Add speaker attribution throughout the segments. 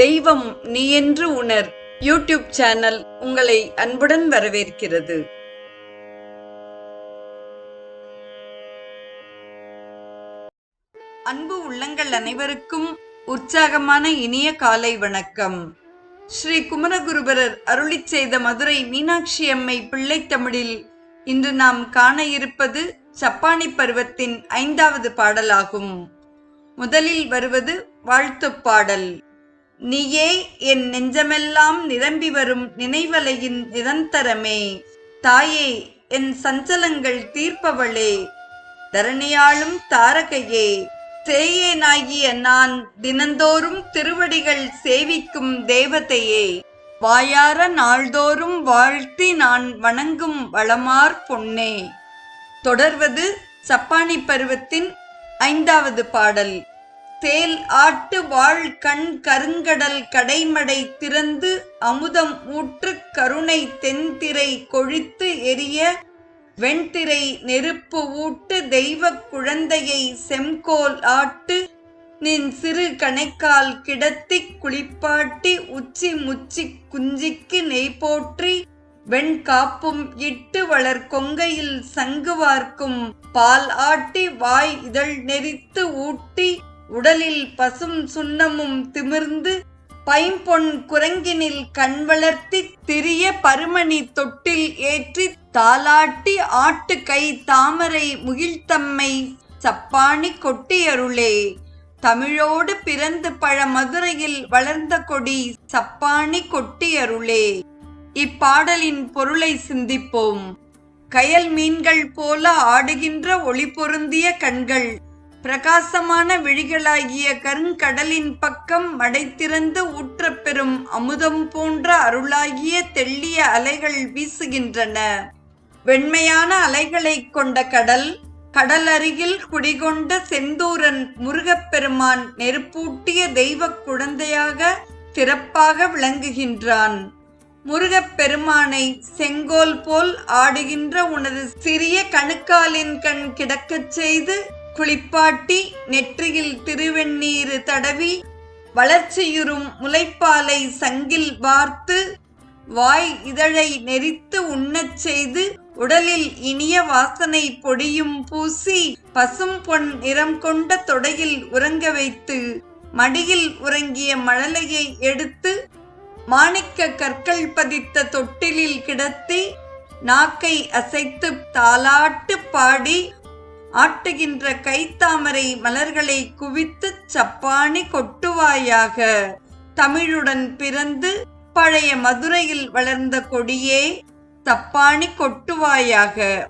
Speaker 1: தெய்வம் நீ என்று உணர். யூடியூப் சேனல் உங்களை அன்புடன் வரவேற்கிறது. அன்பு உள்ளங்கள் அனைவருக்கும் உற்சாகமான இனிய காலை வணக்கம். ஸ்ரீ குமரகுருபரர் அருளிச் செய்த மதுரை மீனாட்சி அம்மை பிள்ளை தமிழில் இன்று நாம் காண இருப்பது சப்பானி பருவத்தின் ஐந்தாவது பாடலாகும். முதலில் வருவது வாழ்த்துப் பாடல். நீயே என் நெஞ்சமெல்லாம் நிரம்பி வரும் நினைவலையின் நிரந்தரமே. தாயே என் சஞ்சலங்கள் தீர்ப்பவளே. தரணியாளும் தாரகையே. சேயேனாகிய நான் தினந்தோறும் திருவடிகள் சேவிக்கும் தேவதையே. வாயார நாள்தோறும் வாழ்த்தி நான் வணங்கும் வளமார் பொன்னே. தொடர்வது சப்பானி பருவத்தின் ஐந்தாவது பாடல். தேல் ஆட்டு வாழ் கண் கருங்கடல் கடைமடை திறந்து அமுதம் ஊற்று கருணை தென்திரை கொழித்து எரிய வெண்திரை நெருப்பு ஊட்டு தெய்வ குழந்தையை செம்கோல் ஆட்டு நின் சிறு கணைக்கால் கிடத்திக் குளிப்பாட்டி உச்சி முச்சி குஞ்சிக்கு நெய் போற்றி வெண்காப்பும் இட்டு வளர் கொங்கையில் சங்கு வார்க்கும் பால் ஆட்டி வாய் இதழ் நெறித்து ஊட்டி உடலில் பசும் சுண்ணமும் திமிர்ந்து பைம்பொன் குரங்கினில் கண் வளர்த்தி திரிய பருமணி தொட்டில் ஏற்றி தாலாட்டி ஆட்டு கை தாமரை முகிழ்த்தம்மை சப்பாணி கொட்டியருளே. தமிழோடு பிறந்து பழ மதுரையில் வளர்ந்த கொடி சப்பாணி கொட்டியருளே. இப்பாடலின் பொருளை சிந்திப்போம். கயல் மீன்கள் போல ஆடுகின்ற ஒளி பொருந்திய கண்கள் பிரகாசமான விழிகளாகிய கருங்கடலின் பக்கம் மடைத்திறந்து ஊற்றப்பெறும் அமுதம் போன்ற அருளாகிய தெள்ளிய அலைகள் வீசுகின்றன. வெண்மையான அலைகளைக் கொண்ட கடல் கடல் அருகில் குடிகொண்ட செந்தூரன் முருகப்பெருமான் நெருப்பூட்டிய தெய்வக் குழந்தையாக சிறப்பாக விளங்குகின்றான். முருகப்பெருமானை செங்கோல் போல் ஆடுகின்ற உனது சிறிய கணுக்காலின் கண் கிடக்கச் செய்து குளிப்பாட்டி நெற்றியில் திருவெண்ணீரு தடவி வளர்ச்சியுறும் முளைப்பாலை சங்கில் வார்த்து வாய் இதழை நெறித்து உண்ணச் செய்து உடலில் இனிய வாசனை பொடியும் பூசி பசும் பொன் நிறம் கொண்ட தொடையில் உறங்க வைத்து மடியில் உறங்கிய மழலையை எடுத்து மாணிக்க கற்கள் பதித்த தொட்டிலில் கிடத்தி நாக்கை அசைத்து தாலாட்டு பாடி ஆட்டுகின்ற கைத்தாமரை மலர்களை குவித்து சப்பானி கொட்டுவாயாக. தமிழுடன் பிறந்து பழைய மதுரையில் வளர்ந்த கொடியே சப்பானி கொட்டுவாயாக.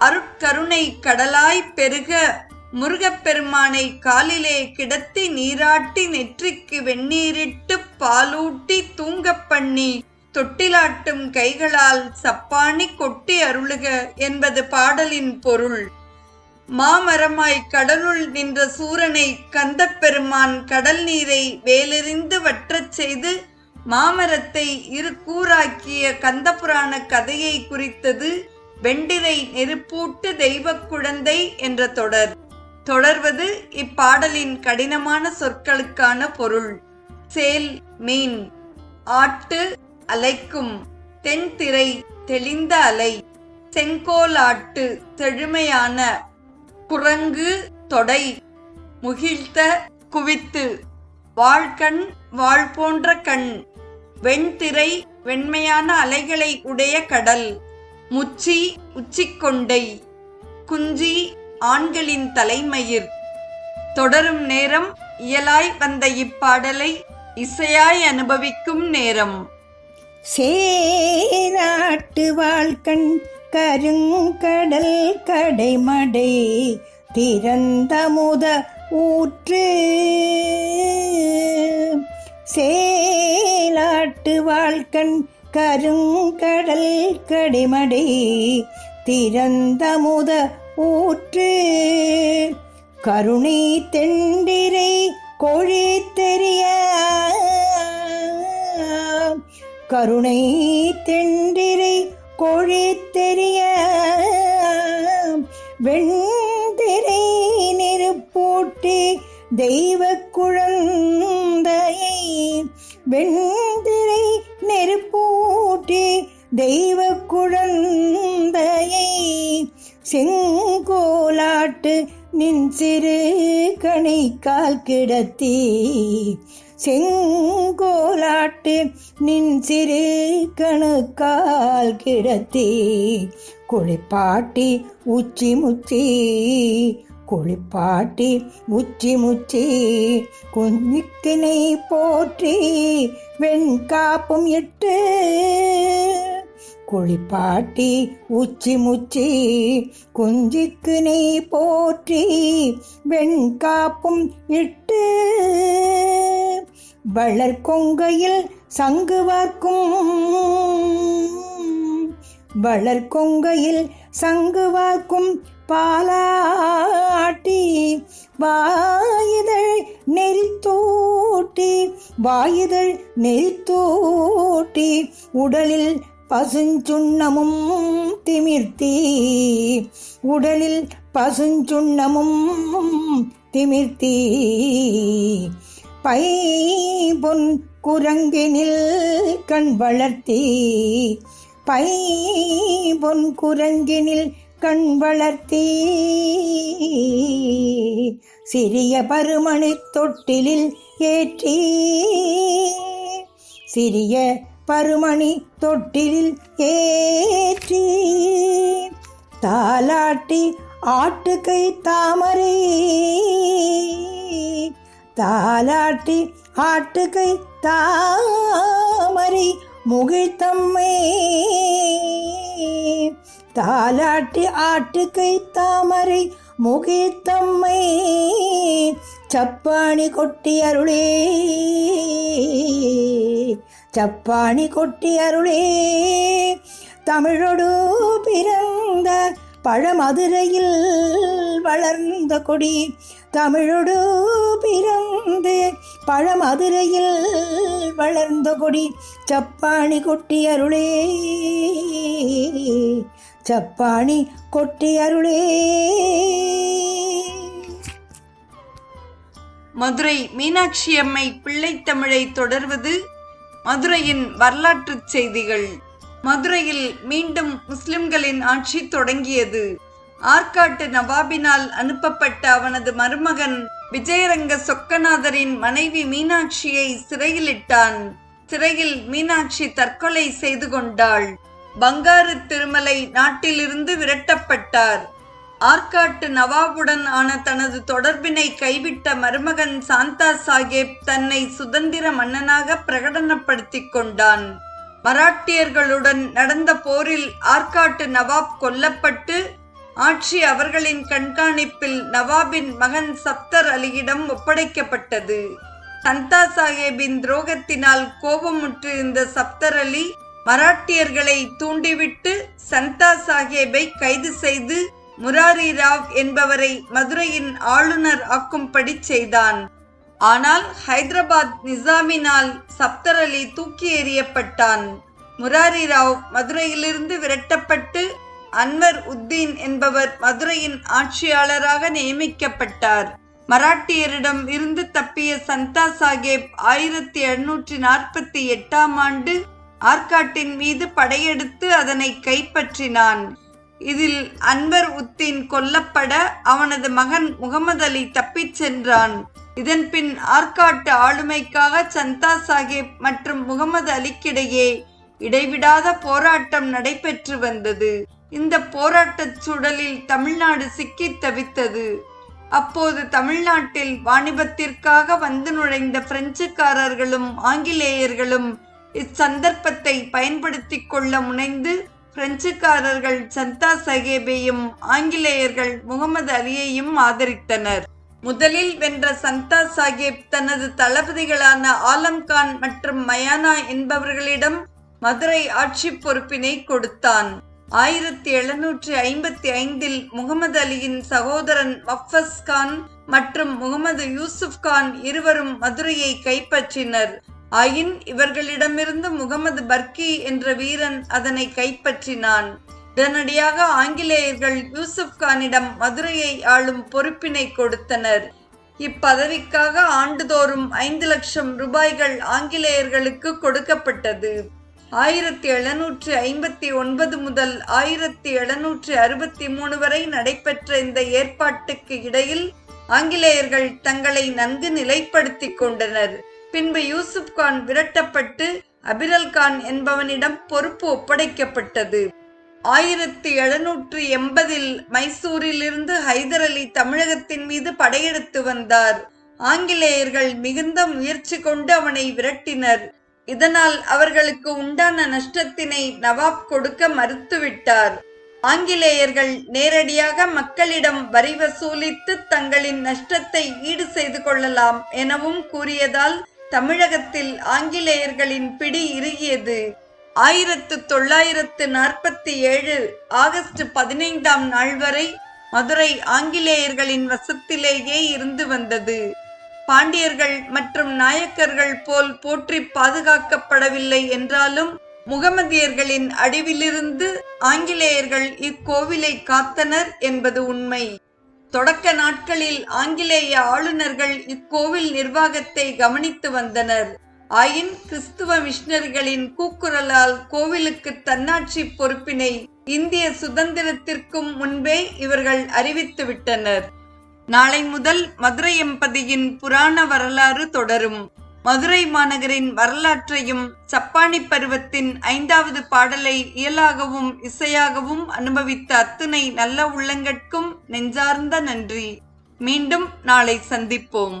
Speaker 1: அருட்கருணை கடலாய் பெருக முருகப்பெருமானை காலிலே கிடத்தி நீராட்டி நெற்றிக்கு வெந்நீரிட்டு பாலூட்டி தூங்கப் பண்ணி தொட்டிலாட்டும் கைகளால் சப்பானி கொட்டி அருளுக என்பது பாடலின் பொருள். மாமரமாய் கடலுள் நின்ற சூரனை கந்தப்பெருமான் கடல் நீரை வேலெறிந்து வற்றச் செய்து மாமரத்தை இரு கூறாக்கிய கந்தபுராண கதையை குறித்தது வெண்டிரை நெருப்பூட்டு தெய்வக் குழந்தை என்ற தொடர். தொடர்வது இப்பாடலின் கடினமான சொற்களுக்கான பொருள். சேல் மீன். ஆட்டு அலைக்கும் தென்திரை தெளிந்த அலை. செங்கோல் ஆட்டு செழுமையான குரங்கு தொடை முகிழ்த்த குவித்து வாழ்கண் வாழ் போன்ற கண் வெண்திரை வெண்மையான அலைகளை உடைய கடல் முச்சி உச்சிக்கொண்டை குஞ்சி ஆண்களின் தலைமயிர். தொடரும் நேரம் இயலாய் வந்த இப்பாடலை இசையாய் அனுபவிக்கும் நேரம்.
Speaker 2: சேராட்டு வாழ்கண் கருங்கடல் கடைமடை திறந்த முத ஊற்று. சேலாட்டு வாழ்கண் கருங்கடல் கடைமடை திறந்த முத ஊற்று. கருணை தெண்டிரை கொழி தெரிய கருணை தெண்டிரை கோழி தெரிய வெண்திரை நெருப்பூட்டி தெய்வ குழந்தையை. வெண்திரை நெருப்பூட்டி தெய்வ குழந்தையை. செங்கோலாட்டு நின் சிறு கணை கால் கிடத்தி. செங்கோலாட்டு நின் சிறு கணுக்கால் கிடத்தி குளிப்பாட்டி உச்சி முச்சி குளிப்பாட்டி உச்சி முச்சி குஞ்சிக்கினை போற்றி வெண்காப்பும் இட்டு குளிப்பாட்டி உச்சி முச்சி குஞ்சிக்கு நெய் போற்றி வெண்காப்பும் இட்டு. வளர்கொங்கையில் சங்கு வார்க்கும். வளர்கொங்கையில் சங்கு வார்க்கும் பாலாட்டி வாயுதழ் நெறித்தூட்டி வாயுதழ் நெறித்தூட்டி உடலில் பசுஞ்சுண்ணமும் திமிர்த்தி. உடலில் பசுஞ்சுண்ணமும் திமிர்த்தி. பை பொன் குரங்கினில் கண் வளர்த்தி. பை பொன் குரங்கினில் கண் வளர்த்தி. சிறிய பருமணி தொட்டிலில் ஏற்றி. சிறிய பருமணி தொட்டிலில் ஏற்றி. தாலாட்டி ஆட்டுக்கை தாமரை. தாலாட்டி ஆட்டுக்கை தாமரை முகிழ்த்தம்மை. தாலாட்டி ஆட்டுக்கை தாமரை முகிழ்த்தம்மை. சப்பாணி கொட்டி அருளே. சப்பாணி கொட்டி அருளே. தமிழொடு பிறன் பழமதுரையில் வளர்ந்த கொடி தமிழோடு பிறந்து பழமதுரையில் வளர்ந்த கொடி சப்பாணி கொட்டி அருளே. சப்பாணி கொட்டி அருளே.
Speaker 1: மதுரை மீனாட்சி அம்மை பிள்ளைத்தமிழை தொடர்வது மதுரையின் வரலாற்றுச் செய்திகள். மதுரையில் மீண்டும் முஸ்லிம்களின் ஆட்சி தொடங்கியது. ஆற்காட்டு நவாபினால் அனுப்பப்பட்ட அவனது மருமகன் விஜயரங்க சொக்கநாதரின் மனைவி மீனாட்சியை சிறையிலிட்டான். சிறையில் மீனாட்சி தற்கொலை செய்து கொண்டாள். பங்காரு திருமலை நாட்டிலிருந்து விரட்டப்பட்டார். ஆற்காட்டு நவாபுடன் ஆன தனது தொடர்பினை கைவிட்ட மருமகன் சாந்தா சாஹேப் தன்னை சுதந்திர மன்னனாக பிரகடனப்படுத்திக் கொண்டான். மராட்டியர்களுடன் நடந்த போரில் ஆற்காட்டு நவாப் கொல்லப்பட்டு ஆட்சி அவர்களின் கண்காணிப்பில் நவாபின் மகன் சப்தர் அலியிடம் ஒப்படைக்கப்பட்டது. சந்தா சாஹேபின் துரோகத்தினால் கோபமுற்றிருந்த சப்தர் அலி மராட்டியர்களை தூண்டிவிட்டு சந்தா சாஹேபை கைது செய்து முராரி ராவ் என்பவரை மதுரையின் ஆளுநர் ஆக்கும்படி செய்தான். ஆனால் ஹைதராபாத் நிசாமினால் சப்தர் அலி தூக்கி எறியப்பட்டான். முராரி ராவ் மதுரையிலிருந்து விரட்டப்பட்டு அன்வர் உத்தீன் என்பவர் மதுரையின் ஆட்சியாளராக நியமிக்கப்பட்டார். மராட்டியரிடம் இருந்து தப்பிய சந்தா சாஹேப் ஆயிரத்தி எழுநூற்றி நாற்பத்தி எட்டாம் ஆண்டு ஆற்காட்டின் மீது படையெடுத்து அதனை கைப்பற்றினான். இதில் அன்வர் உத்தீன் கொல்லப்பட அவனது மகன் முகமது அலி தப்பிச் சென்றான். இதன்பின் ஆற்காட்டு ஆளுமைக்காக சந்தா சாஹிப் மற்றும் முகமது அலிக்கிடையே இடைவிடாத போராட்டம் நடைபெற்று வந்தது. இந்த போராட்டச் சூழலில் தமிழ்நாடு சிக்கித் தவித்தது. அப்போது தமிழ்நாட்டில் வாணிபத்திற்காக வந்து நுழைந்த பிரெஞ்சுக்காரர்களும் ஆங்கிலேயர்களும் இச்சந்தர்ப்பத்தை பயன்படுத்தி கொள்ள முனைந்து பிரெஞ்சுக்காரர்கள் சந்தா சகேபையும் ஆங்கிலேயர்கள் முகமது அலியையும் ஆதரித்தனர். முதலில் வென்ற சந்தா சாஹிப் தனது தளபதிகளான ஆலம்கான் மற்றும் மயானா என்பவர்களிடம் மதுரை ஆட்சி பொறுப்பினை கொடுத்தான். ஆயிரத்தி எழுநூற்றி ஐம்பத்தி ஐந்தில் முகமது அலியின் சகோதரன் வஃபஸ் கான் மற்றும் முகமது யூசுப் கான் இருவரும் மதுரையை கைப்பற்றினர். ஆயின் இவர்களிடமிருந்து முகமது பர்கி என்ற வீரன் அதனை கைப்பற்றினான். உடனடியாக ஆங்கிலேயர்கள் யூசுப் கானிடம் மதுரையை ஆளும் பொறுப்பினை கொடுத்தனர். இப்பதவிக்காக ஆண்டுதோறும் ஐந்து லட்சம் ரூபாய்கள் ஆங்கிலேயர்களுக்கு கொடுக்கப்பட்டது. ஆயிரத்தி எழுநூற்று ஐம்பத்தி ஒன்பது முதல் ஆயிரத்தி எழுநூற்று அறுபத்தி மூணு வரை நடைபெற்ற இந்த ஏற்பாட்டுக்கு இடையில் ஆங்கிலேயர்கள் தங்களை நன்கு நிலைப்படுத்திக் கொண்டனர். பின்பு யூசுப் கான் விரட்டப்பட்டு அபிரல் கான் என்பவனிடம் பொறுப்பு ஒப்படைக்கப்பட்டது. ஆயிரத்தி எழுநூற்று எண்பதில் மைசூரிலிருந்து ஹைதர் அலி தமிழகத்தின் மீது படையெடுத்து வந்தார். ஆங்கிலேயர்கள் மிகுந்த முயற்சி கொண்டு அவனை விரட்டினர். இதனால் அவர்களுக்கு உண்டான நஷ்டத்தினை நவாப் கொடுக்க மறுத்துவிட்டார். ஆங்கிலேயர்கள் நேரடியாக மக்களிடம் வரி வசூலித்து தங்களின் நஷ்டத்தை ஈடு செய்து கொள்ளலாம் எனவும் கூறியதால் தமிழகத்தில் ஆங்கிலேயர்களின் பிடி இறுகியது. ஆயிரத்து தொள்ளாயிரத்து நாற்பத்தி ஏழு ஆகஸ்ட் பதினைந்தாம் நாள் வரை மதுரை ஆங்கிலேயர்களின் வசத்திலேயே இருந்து வந்தது. பாண்டியர்கள் மற்றும் நாயக்கர்கள் போல் போற்றி பாதுகாக்கப்படவில்லை என்றாலும் முகமதியர்களின் அடிவிலிருந்து ஆங்கிலேயர்கள் இக்கோவிலை காத்தனர் என்பது உண்மை. தொடக்க நாட்களில் ஆங்கிலேய ஆளுநர்கள் இக்கோவில் நிர்வாகத்தை கவனித்து வந்தனர். ஆயின் கிறிஸ்துவ மிஷனரிகளின் கூக்குரலால் கோவிலுக்கு தன்னாட்சி பொறுப்பினை இந்திய சுதந்திரத்திற்கும் முன்பே இவர்கள் அறிவித்துவிட்டனர் நாளை முதல் மதுரை எம்பதியின் புராண வரலாறு தொடரும். மதுரை மாநகரின் வரலாற்றையும் சப்பானி பருவத்தின் ஐந்தாவது பாடலை இயலாகவும் இசையாகவும் அனுபவித்த அத்துணை நல்ல உள்ளங்கட்கும் நெஞ்சார்ந்த நன்றி. மீண்டும் நாளை சந்திப்போம்.